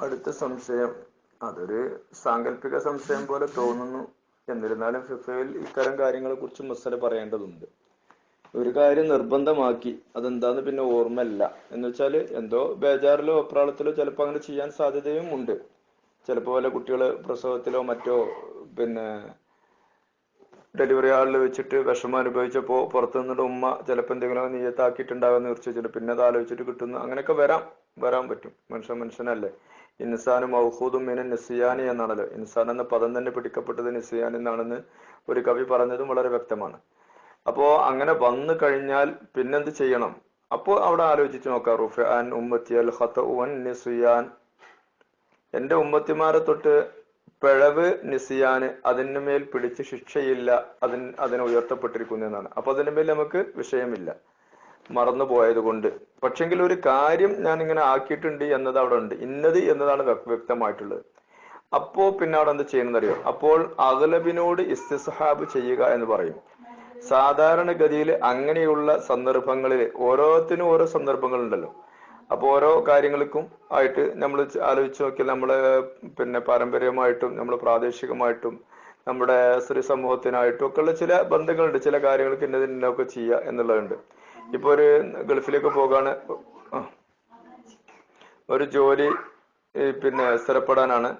അടുത്ത സംശയം അതൊരു സാങ്കല്പിക സംശയം പോലെ തോന്നുന്നു. എന്നിരുന്നാലും ഫിഫയിൽ ഇത്തരം കാര്യങ്ങളെ കുറിച്ച് മുസ്സല പറയേണ്ടതുണ്ട്. ഒരു കാര്യം നിർബന്ധമാക്കി അതെന്താന്ന് പിന്നെ ഓർമ്മയില്ല. എന്ന് വെച്ചാൽ എന്തോ ബേജാറിലോ അപ്രാളത്തിലോ ചിലപ്പോൾ അങ്ങനെ ചെയ്യാൻ സാധ്യതയും ഉണ്ട്. ചിലപ്പോൾ വല്ല കുട്ടികൾ പ്രസവത്തിലോ മറ്റോ പിന്നെ ഡെലിവറി ഹാളിൽ വെച്ചിട്ട് വിഷമം അനുഭവിച്ചപ്പോ പുറത്തു നിന്നിട്ട് ഉമ്മ ചിലപ്പോൾ എന്തെങ്കിലും നീയത്താക്കിയിട്ടുണ്ടാകുന്ന തീർച്ചയായിട്ടും പിന്നെ അത് ആലോചിച്ചിട്ട് കിട്ടുന്നു. അങ്ങനെയൊക്കെ വരാം വരാൻ പറ്റും. മനുഷ്യൻ മനുഷ്യനല്ലേ. ഇൻസാന് മൗഹൂദും മീനൻ നിസിയാനി എന്നാണല്ലോ. ഇൻസാൻ എന്ന പദം തന്നെ പിടിക്കപ്പെട്ടത് നിസിയാൻ എന്നാണെന്ന് ഒരു കവി പറഞ്ഞതും വളരെ വ്യക്തമാണ്. അപ്പോ അങ്ങനെ വന്നു കഴിഞ്ഞാൽ പിന്നെന്ത് ചെയ്യണം? അപ്പോ അവിടെ ആലോചിച്ച് നോക്കാം. റുഫാൻ ഉമ്മത്തിയൽ ഖത്തഉൻ നിസിയാൻ. എന്റെ ഉമ്മത്തിമാരെ തൊട്ട് പിഴവ് നിസിയാന് അതിന് മേൽ പിടിച്ച് ശിക്ഷയില്ല അതിന് അതിന് ഉയർത്തപ്പെട്ടിരിക്കുന്നു എന്നാണ്. അപ്പൊ അതിന്റെ മേൽ നമുക്ക് വിഷയമില്ല. മറന്നു പോയത് കൊണ്ട് പക്ഷെങ്കിൽ ഒരു കാര്യം ഞാൻ ഇങ്ങനെ ആക്കിയിട്ടുണ്ട് എന്നത് അവിടെ ഉണ്ട് ഇന്നത് എന്നതാണ് വ്യക്തമായിട്ടുള്ളത്. അപ്പോ പിന്നെ അവിടെ എന്ത് ചെയ്യുന്നത് അറിയോ അപ്പോൾ അഗലബിനോട് ഇസ്തിസ്ഹാബ് ചെയ്യുക എന്ന് പറയും. സാധാരണഗതിയിൽ അങ്ങനെയുള്ള സന്ദർഭങ്ങളിൽ ഓരോത്തിനും ഓരോ സന്ദർഭങ്ങളുണ്ടല്ലോ. അപ്പൊ ഓരോ കാര്യങ്ങൾക്കും ആയിട്ട് നമ്മൾ ആലോചിച്ച് നോക്കിയാൽ നമ്മൾ പിന്നെ പാരമ്പര്യമായിട്ടും നമ്മൾ പ്രാദേശികമായിട്ടും നമ്മുടെ സ്ത്രീ സമൂഹത്തിനായിട്ടും ഒക്കെയുള്ള ചില ബന്ധങ്ങളുണ്ട്. ചില കാര്യങ്ങൾക്ക് ഇന്നതിനൊക്കെ ചെയ്യുക എന്നുള്ളതുണ്ട്. ഇപ്പൊ ഒരു ഗൾഫിലേക്ക് പോകാണ്. ഒരു ജോലി പിന്നെ സ്ഥിരപ്പെടാനാണ്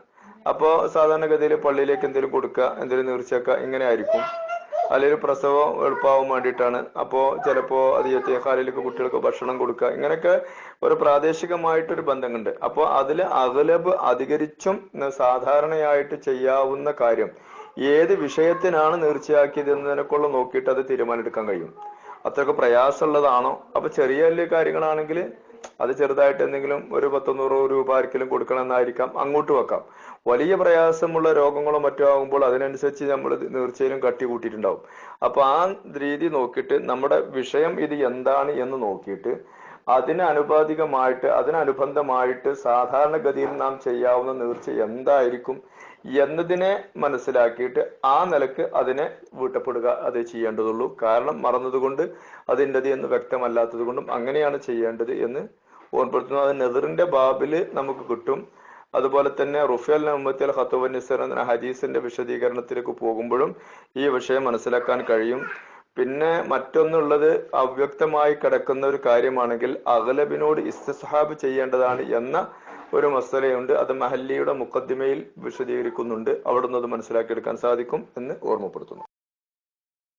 അപ്പോ സാധാരണഗതിയിൽ പള്ളിയിലേക്ക് എന്തെങ്കിലും കൊടുക്കുക എന്തെങ്കിലും നേർച്ചയാക്കുക ഇങ്ങനെ ആയിരിക്കും അല്ലെങ്കിൽ പ്രസവം എളുപ്പമാവാൻ വേണ്ടിയിട്ടാണ്. അപ്പോ ചിലപ്പോ അത് കാലിലേക്ക് കുട്ടികൾക്ക് ഭക്ഷണം കൊടുക്കുക ഇങ്ങനെയൊക്കെ ഒരു പ്രാദേശികമായിട്ടൊരു ബന്ധമുണ്ട് അപ്പോൾ അതിൽ അകലബ് അധികരിച്ചും സാധാരണയായിട്ട് ചെയ്യാവുന്ന കാര്യം ഏത് വിഷയത്തിനാണ് നേർച്ചയാക്കിയത് എന്നതിനെക്കുള്ള നോക്കിയിട്ട് അത് തീരുമാനമെടുക്കാൻ കഴിയും. അത്രയൊക്കെ പ്രയാസമുള്ളതാണോ? അപ്പൊ ചെറിയ വലിയ കാര്യങ്ങളാണെങ്കിൽ അത് ചെറുതായിട്ട് എന്തെങ്കിലും ഒരു പത്തൊന്നൂറോ രൂപ ആർക്കെങ്കിലും കൊടുക്കണം എന്നായിരിക്കാം അങ്ങോട്ട് വെക്കാം. വലിയ പ്രയാസമുള്ള രോഗങ്ങളോ മറ്റോ ആകുമ്പോൾ അതിനനുസരിച്ച് നമ്മൾ തീർച്ചയായും കട്ടി കൂട്ടിയിട്ടുണ്ടാവും അപ്പൊ ആ രീതി നോക്കിയിട്ട് നമ്മുടെ വിഷയം ഇത് എന്താണ് എന്ന് നോക്കിയിട്ട് അതിന് അനുപാതികമായിട്ട് അതിനനുബന്ധമായിട്ട് സാധാരണഗതിയിൽ നാം ചെയ്യാവുന്ന നീർച്ച എന്തായിരിക്കും എന്നതിനെ മനസ്സിലാക്കിയിട്ട് ആ നിലയ്ക്ക് അതിനെ വീട്ടപ്പെടുക അത് ചെയ്യേണ്ടതുള്ളൂ. കാരണം മറന്നതുകൊണ്ട് അതിന്റെത് എന്ന് വ്യക്തമല്ലാത്തത് കൊണ്ടും അങ്ങനെയാണ് ചെയ്യേണ്ടത് എന്ന് ഓർമ്മപ്പെടുത്തുന്നു. അത് നെതിറിന്റെ ബാബിൽ നമുക്ക് കിട്ടും. അതുപോലെ തന്നെ റുഫേൽ ഉമ്മത്തിയൽ ഖത്തുബൻ നിസർ എന്ന ഹദീസിന്റെ വിശദീകരണത്തിലേക്ക് പോകുമ്പോഴും ഈ വിഷയം മനസ്സിലാക്കാൻ കഴിയും. പിന്നെ മറ്റൊന്നുള്ളത് അവ്യക്തമായി കിടക്കുന്ന ഒരു കാര്യമാണെങ്കിൽ അഗലബിനോട് ഇസ്തിസ്ഹാബ് ചെയ്യേണ്ടതാണ് എന്ന ഒരു മസലയുണ്ട്. അത് മഹല്ലിയുടെ മുക്കദ്ദിമയിൽ വിശദീകരിക്കുന്നുണ്ട്. അവിടുന്ന് അത് മനസ്സിലാക്കിയെടുക്കാൻ സാധിക്കും എന്ന് ഓർമ്മപ്പെടുത്തുന്നു.